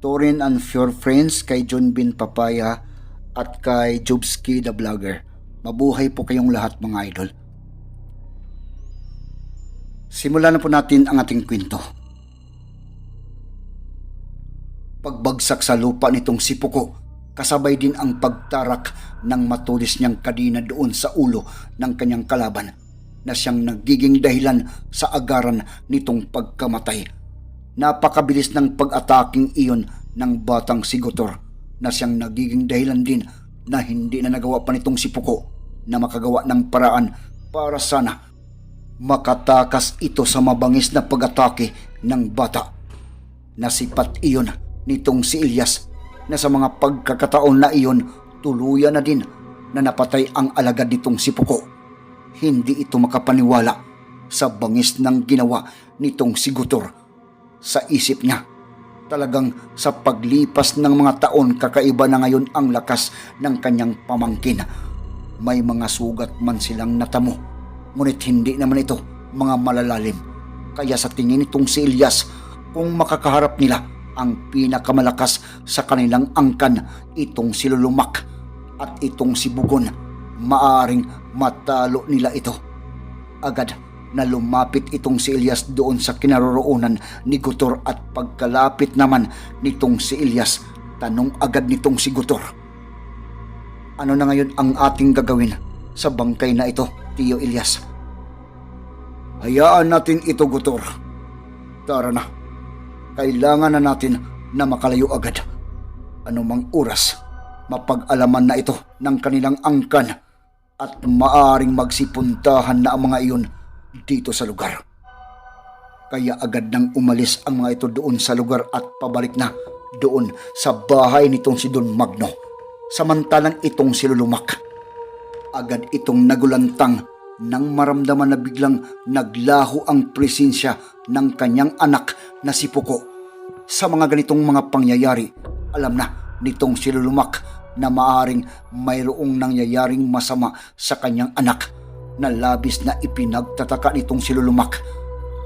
Torin and Your Friends, kay John Bin Papaya at kay Jobski the Vlogger. Mabuhay po kayong lahat mga idol. Simulan na po natin ang ating kwento. Pagbagsak sa lupa nitong si Puko, kasabay din ang pagtarak ng matulis niyang kadina doon sa ulo ng kanyang kalaban na siyang nagiging dahilan sa agaran nitong pagkamatay. Napakabilis ng pag-ataking iyon ng batang si Gotor na siyang nagiging dahilan din na hindi na nagawa pa nitong si Puko na makagawa ng paraan para sana makatakas ito sa mabangis na pag-atake ng bata. Nasipat iyon nitong si Ilyas na sa mga pagkakataon na iyon tuluyan na din na napatay ang alagad nitong si Puko. Hindi ito makapaniwala sa bangis ng ginawa nitong si Gutor. Sa isip niya, talagang sa paglipas ng mga taon kakaiba na ngayon ang lakas ng kanyang pamangkin. May mga sugat man silang natamo Ngunit hindi naman ito mga malalalim. Kaya sa tingin nitong si Ilyas, kung makakaharap nila ang pinakamalakas sa kanilang angkan, itong si Lulumak at itong si Bugon, maaring matalo nila ito. Agad na lumapit itong si Ilyas doon sa kinaroroonan ni Gutor at pagkalapit naman nitong si Ilyas, tanong agad nitong si Gutor. Ano na ngayon ang ating gagawin sa bangkay na ito, Tio Ilyas? Hayaan natin ito, Gutor. Tara na. Kailangan na natin na makalayo agad. Anumang oras, mapag-alaman na ito ng kanilang angkan at maaring magsipuntahan na ang mga iyon dito sa lugar. Kaya agad nang umalis ang mga ito doon sa lugar at pabalik na doon sa bahay nitong si Don Magno. Samantalang itong si Lulumak. Agad itong nagulantang nang maramdaman na biglang naglaho ang presensya ng kanyang anak na si Puko. Sa mga ganitong mga pangyayari, alam na nitong si Lulumak na maaring mayroong nangyayaring masama sa kanyang anak na labis na ipinagtataka nitong si Lulumak.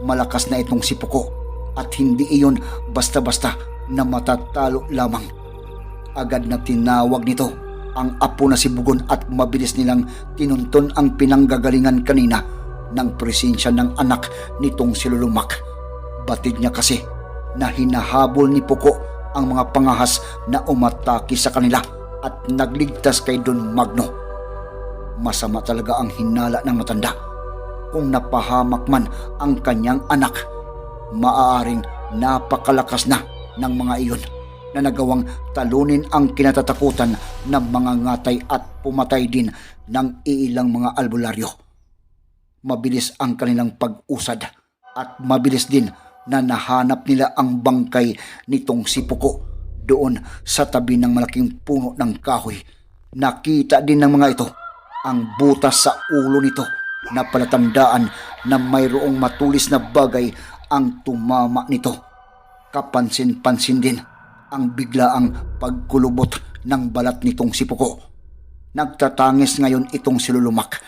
Malakas na itong si Puko at hindi iyon basta-basta na matatalo lamang. Agad na tinawag nito ang apo na si Bugon at mabilis nilang tinunton ang pinanggagalingan kanina ng presensya ng anak nitong si Lulumak. Batid niya kasi na hinahabol ni Puko ang mga pangahas na umatake sa kanila at nagligtas kay Don Magno. Masama talaga ang hinala ng matanda. Kung napahamak man ang kanyang anak, maaaring napakalakas na ng mga iyon na nagawang talunin ang kinatatakutan ng mga ngatay at pumatay din ng iilang mga albularyo. Mabilis ang kanilang pag-usad at mabilis din na nahanap nila ang bangkay nitong si Puko doon sa tabi ng malaking puno ng kahoy. Nakita din ng mga ito ang butas sa ulo nito na palatandaan na mayroong matulis na bagay ang tumama nito. Kapansin-pansin din ang biglaang pagkulubot ng balat nitong si Puko. Nagtatangis ngayon itong si Lulumak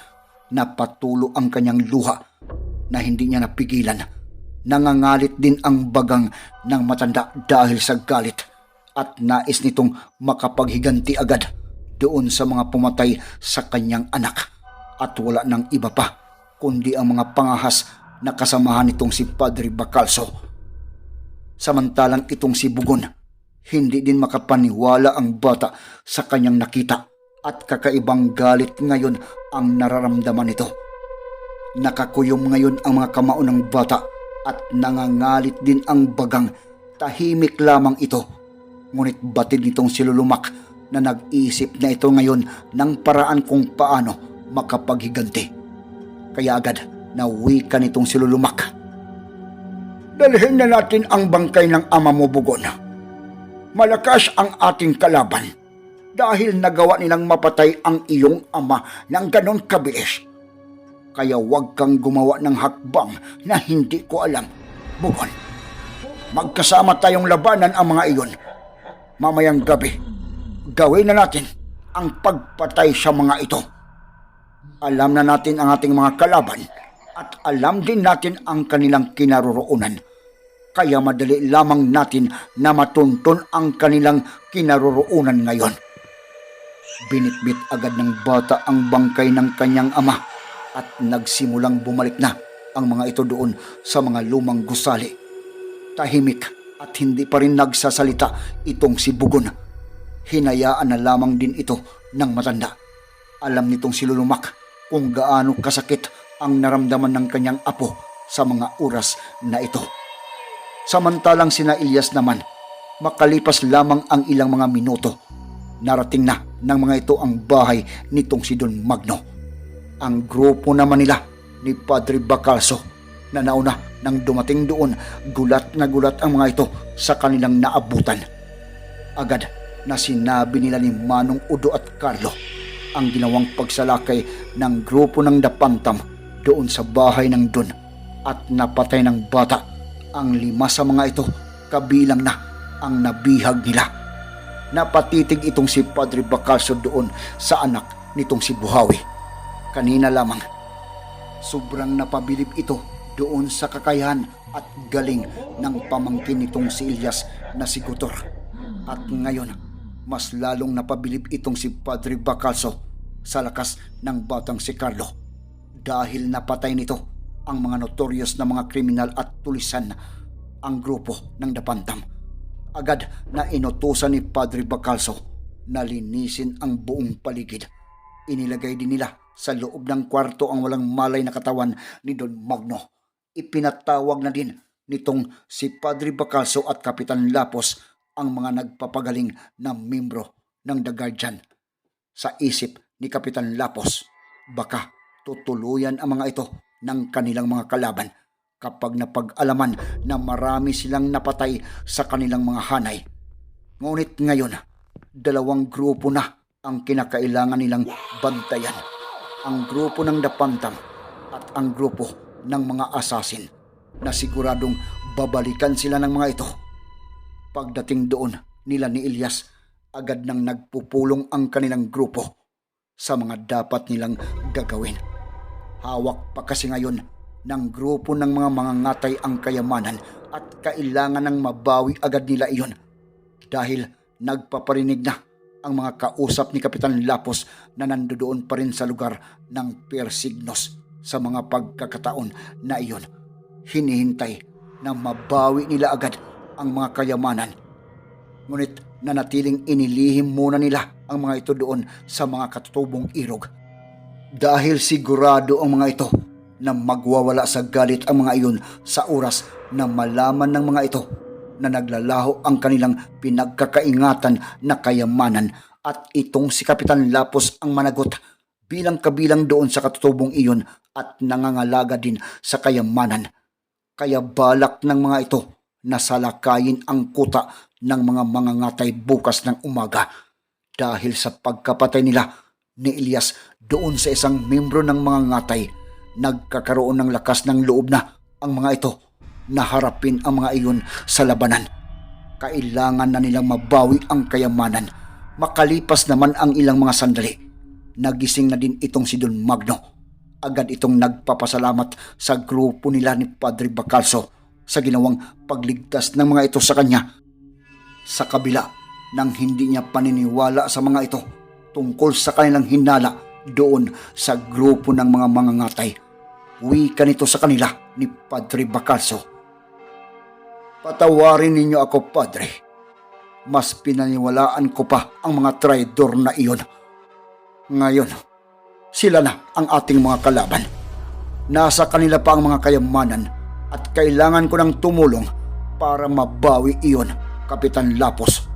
na patulo ang kanyang luha na hindi niya napigilan. Nangangalit din ang bagang ng matanda dahil sa galit at nais nitong makapaghiganti agad doon sa mga pumatay sa kanyang anak at wala ng iba pa kundi ang mga pangahas na kasamahan nitong si Padre Bacalso. Samantalang itong si Bugon hindi din makapaniwala ang bata sa kanyang nakita at kakaibang galit ngayon ang nararamdaman nito. Nakakuyom ngayon ang mga kamao ng bata at nangangalit din ang bagang tahimik lamang ito. Ngunit batid nitong silulumak na nag-isip na ito ngayon ng paraan kung paano makapaghiganti. Kaya agad nawi ka nitong silulumak. Dalhin na natin ang bangkay ng ama mo, Bugon malakas ang ating kalaban dahil nagawa nilang mapatay ang iyong ama ng ganon kabilis. Kaya huwag kang gumawa ng hakbang na hindi ko alam. Bugon, magkasama tayong labanan ang mga iyon. Mamayang gabi, gawin na natin ang pagpatay sa mga ito. Alam na natin ang ating mga kalaban at alam din natin ang kanilang kinaroroonan. Kaya madali lamang natin na matuntun ang kanilang kinaroroonan ngayon. Binitbit agad ng bata ang bangkay ng kanyang ama at nagsimulang bumalik na ang mga ito doon sa mga lumang gusali. Tahimik at hindi pa rin nagsasalita itong si Bugon. Hinayaan na lamang din ito ng matanda. Alam nitong si Lulumak kung gaano kasakit ang naramdaman ng kanyang apo sa mga oras na ito. Samantalang sina Ilyas naman, makalipas lamang ang ilang mga minuto, narating na ng mga ito ang bahay nitong si Don Magno. Ang grupo naman nila ni Padre Bacalso na nauna nang dumating doon, gulat na gulat ang mga ito sa kanilang naabutan. Agad na sinabi nila ni Manong Udo at Carlo ang ginawang pagsalakay ng grupo ng Dapantam doon sa bahay ng Don at napatay ng bata ang lima sa mga ito kabilang na ang nabihag nila. Napatitig itong si Padre Bacalso doon sa anak nitong si Buhawi. Kanina lamang, sobrang napabilib ito doon sa kakayahan at galing ng pamangkin nitong si Ilyas na si Gutor. At ngayon, mas lalong napabilib itong si Padre Bacalso sa lakas ng batang si Carlo dahil napatay nito ang mga notorious na mga kriminal at tulisan ang grupo ng Dapantam. Agad na inutusan ni Padre Bacalso na linisin ang buong paligid. Inilagay din nila sa loob ng kwarto ang walang malay na katawan ni Don Magno. Ipinatawag na din nitong si Padre Bacalso at Kapitan Lapos ang mga nagpapagaling na membro ng The Guardian. Sa isip ni Kapitan Lapos, baka tutuluyan ang mga ito ng kanilang mga kalaban kapag napag-alaman na marami silang napatay sa kanilang mga hanay. Ngunit ngayon, dalawang grupo na ang kinakailangan nilang bantayan. Ang grupo ng Dapantam at ang grupo ng mga asasin na siguradong babalikan sila ng mga ito. Pagdating doon nila ni Ilyas, agad nang nagpupulong ang kanilang grupo sa mga dapat nilang gagawin. Hawak pa kasi ngayon ng grupo ng mga mangangatay ang kayamanan at kailangan ng mabawi agad nila iyon dahil nagpaparinig na ang mga kausap ni Kapitan Lapos na nandoon pa rin sa lugar ng Persignos sa mga pagkakataon na iyon. Hinihintay na mabawi nila agad ang mga kayamanan. Ngunit nanatiling inilihim muna nila ang mga ito doon sa mga katutubong irog dahil sigurado ang mga ito na magwawala sa galit ang mga iyon sa oras na malaman ng mga ito na naglalaho ang kanilang pinagkakaingatan na kayamanan at itong si Kapitan Lapos ang managot bilang kabilang doon sa katutubong iyon at nangangalaga din sa kayamanan. Kaya balak ng mga ito na salakayin ang kuta ng mga mangangatay bukas ng umaga dahil sa pagkapatay nila ni Elias doon sa isang membro ng mga ngatay, nagkakaroon ng lakas ng loob na ang mga ito na harapin ang mga iyon sa labanan. Kailangan na nilang mabawi ang kayamanan. Makalipas naman ang ilang mga sandali, nagising na din itong si Don Magno. Agad itong nagpapasalamat sa grupo nila ni Padre Bacalso sa ginawang pagligtas ng mga ito sa kanya. Sa kabila ng hindi niya paniniwala sa mga ito tungkol sa kanilang hinala doon sa grupo ng mga mangangatay. Wika nito sa kanila ni Padre Bacalso. Patawarin ninyo ako, Padre. Mas pinaniwalaan ko pa ang mga traidor na iyon. Ngayon, sila na ang ating mga kalaban. Nasa kanila pa ang mga kayamanan at kailangan ko ng tumulong para mabawi iyon, Kapitan Lapos.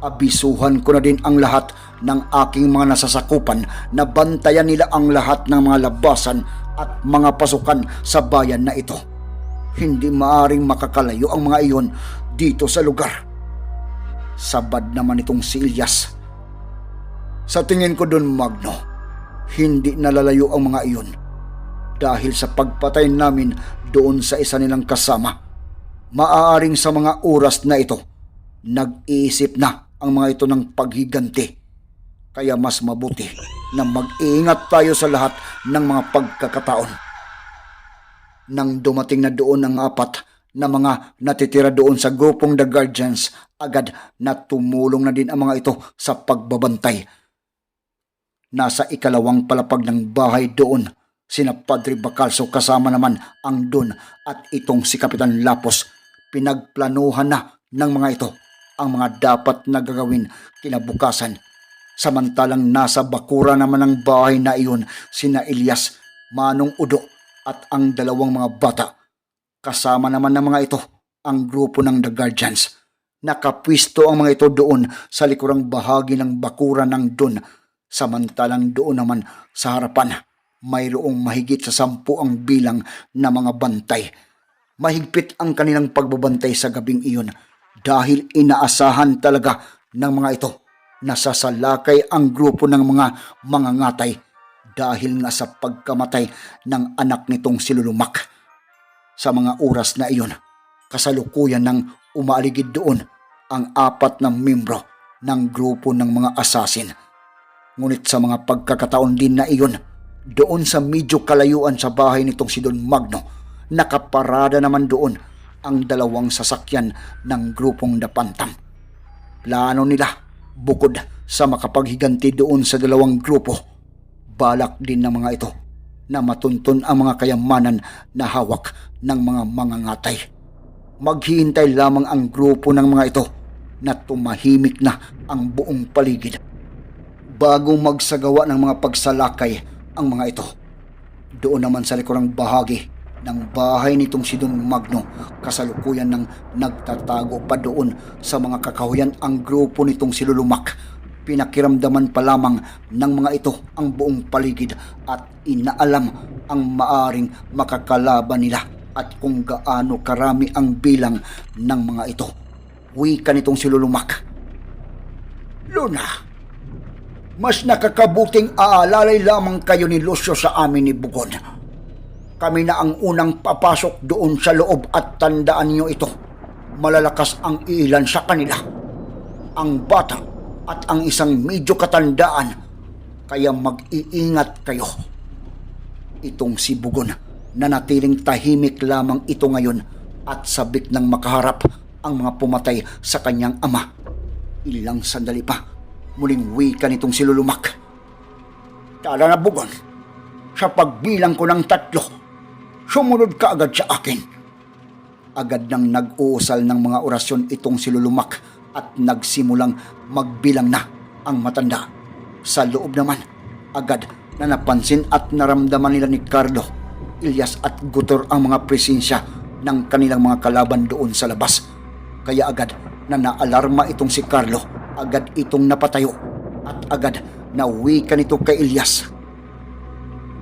Abisuhan ko na din ang lahat ng aking mga nasasakupan na bantayan nila ang lahat ng mga labasan at mga pasukan sa bayan na ito. Hindi maaring makakalayo ang mga iyon dito sa lugar. sabad naman itong si Ilyas. Sa tingin ko doon, Magno, hindi nalalayo ang mga iyon dahil sa pagpatay namin doon sa isa nilang kasama. Maaaring sa mga oras na ito, nag-iisip na ang mga ito ng paghiganti. Kaya mas mabuti na mag-iingat tayo sa lahat ng mga pagkakataon. Nang dumating na doon ang apat na mga natitira doon sa grupong The Guardians, agad na tumulong na din ang mga ito sa pagbabantay. Nasa ikalawang palapag ng bahay doon, sina Padre Bacalso kasama naman ang Don at itong si Kapitan Lapos. Pinagplanuhan na ng mga ito ang mga dapat na gagawin kinabukasan. Samantalang nasa bakura naman ng bahay na iyon sina Elias, Manong Udo at ang dalawang mga bata. Kasama naman ng mga ito ang grupo ng The Guardians. Nakapwisto ang mga ito doon sa likurang bahagi ng bakura ng Don. Samantalang doon naman sa harapan, mayroong mahigit sa sampu ang bilang na mga bantay. Mahigpit ang kanilang pagbabantay sa gabing iyon dahil inaasahan talaga ng mga ito na sasalakay ang grupo ng mga mangangatay dahil nga sa pagkamatay ng anak nitong si Lulumak. Sa mga oras na iyon, kasalukuyan ng umaaligid doon ang apat na membro ng grupo ng mga asasin. Ngunit sa mga pagkakataon din na iyon, doon sa medyo kalayuan sa bahay nitong si Don Magno, nakaparada naman doon ang dalawang sasakyan ng grupong Dapantam. Plano nila, bukod sa makapaghiganti doon sa dalawang grupo, balak din ng mga ito na matuntun ang mga kayamanan na hawak ng mga mangangatay. Maghihintay lamang ang grupo ng mga ito na tumahimik na ang buong paligid bago magsagawa ng mga pagsalakay ang mga ito. Doon naman sa likurang bahagi ng bahay nitong si Don Magno, kasalukuyan ng nagtatago pa doon sa mga kakahuyan ang grupo nitong si Lulumak. Pinakiramdaman pa lamang ng mga ito ang buong paligid at inaalam ang maaring makakalaban nila at kung gaano karami ang bilang ng mga ito. Wika nitong si Lulumak. Luna, mas nakakabuting aalalay lamang kayo ni Lucio sa amin ni Bugon. Kami na ang unang papasok doon sa loob at tandaan niyo ito. Malalakas ang ilan sa kanila. Ang bata at ang isang medyo katandaan. Kaya mag-iingat kayo. Itong si Bugon na natiling tahimik lamang ito ngayon at sabik ng makaharap ang mga pumatay sa kanyang ama. Ilang sandali pa muling wika nitong si Lulumak. Tala na bugon, sa pagbilang ko ng tatlo, sumunod ka agad sa akin. Agad nang nag-uusal ng mga orasyon itong si Lulumak at nagsimulang magbilang na ang matanda. Sa loob naman, agad na napansin at naramdaman nila ni Carlo, Ilyas at Gutor ang mga presensya ng kanilang mga kalaban doon sa labas. Kaya agad na naalarma itong si Carlo agad itong napatayo at agad na uwi ka nito kay Ilyas.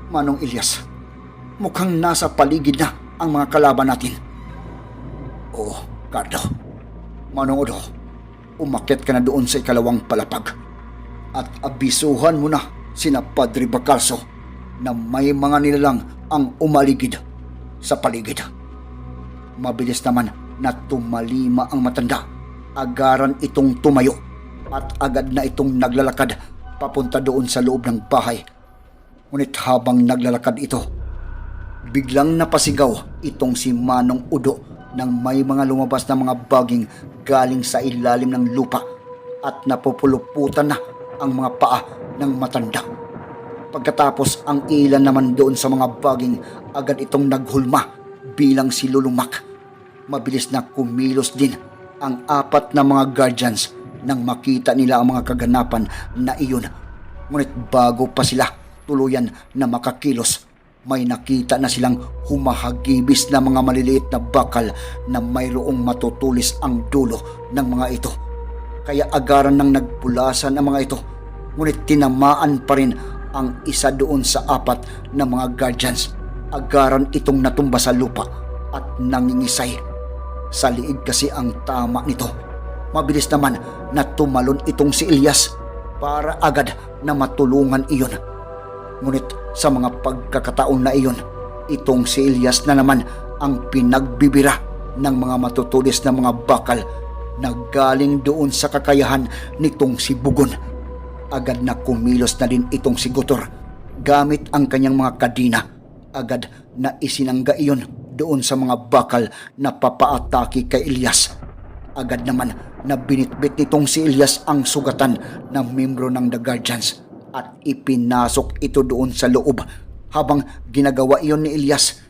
Manong Ilyas, mukhang nasa paligid na ang mga kalaban natin. Oo, Cardo. Manong Odo, umakyat ka na doon sa ikalawang palapag at abisuhan mo na sina Padre Bacalso na may mga nilalang ang umaligid sa paligid. Mabilis naman na tumalima ang matanda. Agaran itong tumayo at agad na itong naglalakad papunta doon sa loob ng bahay. Ngunit habang naglalakad ito, biglang napasigaw itong si Manong Udo nang may mga lumabas na mga baging galing sa ilalim ng lupa at napupuluputan na ang mga paa ng matanda. Pagkatapos ang ilan naman doon sa mga baging agad itong naghulma bilang si Lulumak. Mabilis na kumilos din ang apat na mga guardians nang makita nila ang mga kaganapan na iyon. Ngunit bago pa sila tuluyan na makakilos, may nakita na silang humahagibis na mga maliliit na bakal na mayroong matutulis ang dulo ng mga ito. Kaya agaran nang nagpulasan ang mga ito, ngunit tinamaan pa rin ang isa doon sa apat na mga guardians. Agaran itong natumba sa lupa at nangingisay. Sa liig kasi ang tama nito Mabilis naman na tumalon itong si Ilyas para agad na matulungan iyon. Ngunit sa mga pagkakataon na iyon, itong si Ilyas na naman ang pinagbibira ng mga matutulis na mga bakal na galing doon sa kakayahan nitong si Bugon. Agad na kumilos na din itong si Gutor gamit ang kanyang mga kadina. Agad na isinangga iyon doon sa mga bakal na papaatake kay Ilyas. Agad naman na binitbit nitong si Ilyas ang sugatan ng membro ng The Guardians at ipinasok ito doon sa loob. Habang ginagawa iyon ni Ilyas,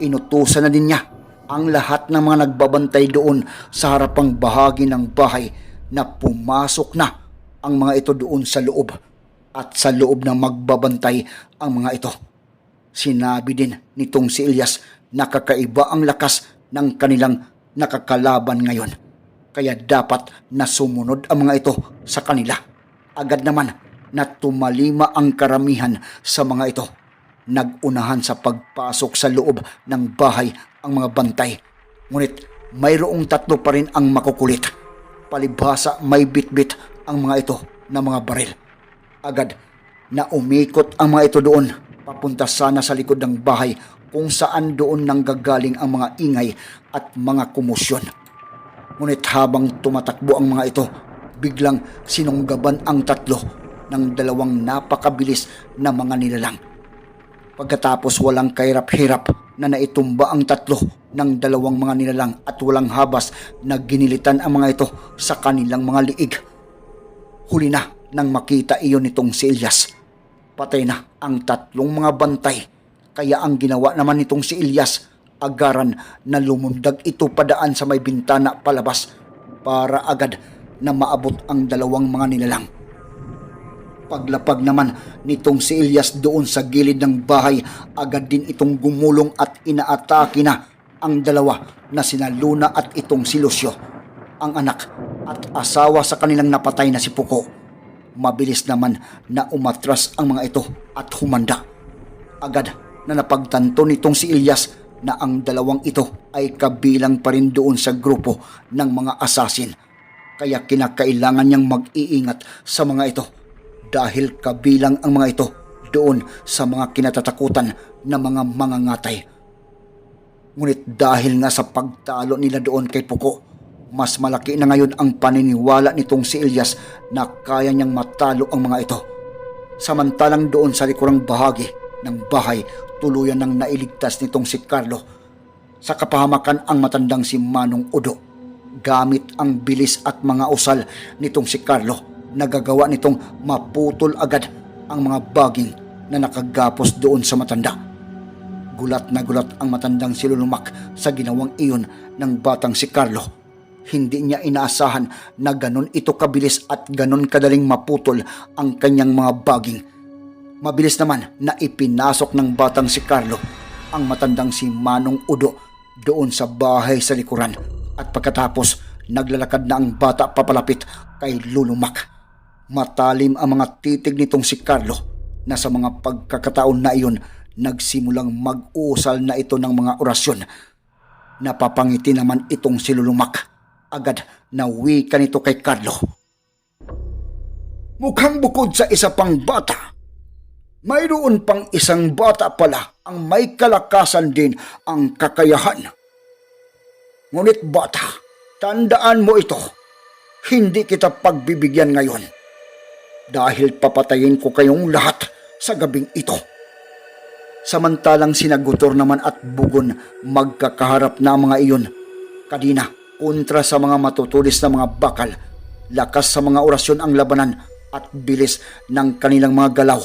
inutusan na din niya ang lahat ng mga nagbabantay doon sa harapang bahagi ng bahay na pumasok na ang mga ito doon sa loob at sa loob na magbabantay ang mga ito. Sinabi din nitong si Ilyas na kakaiba ang lakas ng kanilang nakakalaban ngayon. Kaya dapat na sumunod ang mga ito sa kanila. Agad naman na tumalima ang karamihan sa mga ito. Nagunahan sa pagpasok sa loob ng bahay ang mga bantay. Ngunit mayroong tatlo pa rin ang makukulit. Palibhasa may bitbit ang mga ito na mga baril. Agad na umikot ang mga ito doon papunta sana sa likod ng bahay kung saan doon nanggagaling ang mga ingay at mga kumusyon. Ngunit habang tumatakbo ang mga ito, biglang sinunggaban ang tatlo ng dalawang napakabilis na mga nilalang. Pagkatapos walang kairap-hirap na naitumba ang tatlo ng dalawang mga nilalang at walang habas na ginilitan ang mga ito sa kanilang mga liig. Huli na nang makita iyon nitong si Ilyas. Patay na ang tatlong mga bantay. Kaya ang ginawa naman nitong si Ilyas, agaran na lumundag ito padaan sa may bintana palabas para agad na maabot ang dalawang mga nilalang. Paglapag naman nitong si Ilyas doon sa gilid ng bahay, agad din itong gumulong at inaatake na ang dalawa na sina Luna at itong si Lucio, ang anak at asawa sa kanilang napatay na si Puko. Mabilis naman na umatras ang mga ito at humanda. Agad na napagtanto nitong si Ilyas na ang dalawang ito ay kabilang pa rin doon sa grupo ng mga asasin. Kaya kinakailangan niyang mag-iingat sa mga ito dahil kabilang ang mga ito doon sa mga kinatatakutan na mga mangangatay. Ngunit dahil nga sa pagtalo nila doon kay Puko, mas malaki na ngayon ang paniniwala nitong si Ilyas na kaya niyang matalo ang mga ito. Samantalang doon sa likurang bahagi ng bahay, tuluyan nang nailigtas nitong si Carlo. Sa kapahamakan ang matandang si Manong Udo. Gamit ang bilis at mga usal nitong si Carlo, nagagawa nitong maputol agad ang mga baging na nakagapos doon sa matanda. Gulat na gulat ang matandang si Lulumak sa ginawang iyon ng batang si Carlo. Hindi niya inaasahan na ganon ito kabilis at ganon kadaling maputol ang kanyang mga baging. Mabilis naman na ipinasok ng batang si Carlo ang matandang si Manong Udo doon sa bahay sa likuran at pagkatapos naglalakad na ang bata papalapit kay Lulumak. Matalim ang mga titig nitong si Carlo na sa mga pagkakataon na iyon nagsimulang mag-uusal na ito ng mga orasyon. Napapangiti naman itong si Lulumak. Agad na wika nito kay Carlo. Mukhang bukod sa isa pang bata, mayroon pang isang bata pala ang may kalakasan din ang kakayahan. Ngunit bata, tandaan mo ito, hindi kita pagbibigyan ngayon dahil papatayin ko kayong lahat sa gabing ito. Samantalang sinagutor naman at bugon magkakaharap na mga iyon. Kadina, kontra sa mga matutulis na mga bakal, lakas sa mga orasyon ang labanan at bilis ng kanilang mga galaw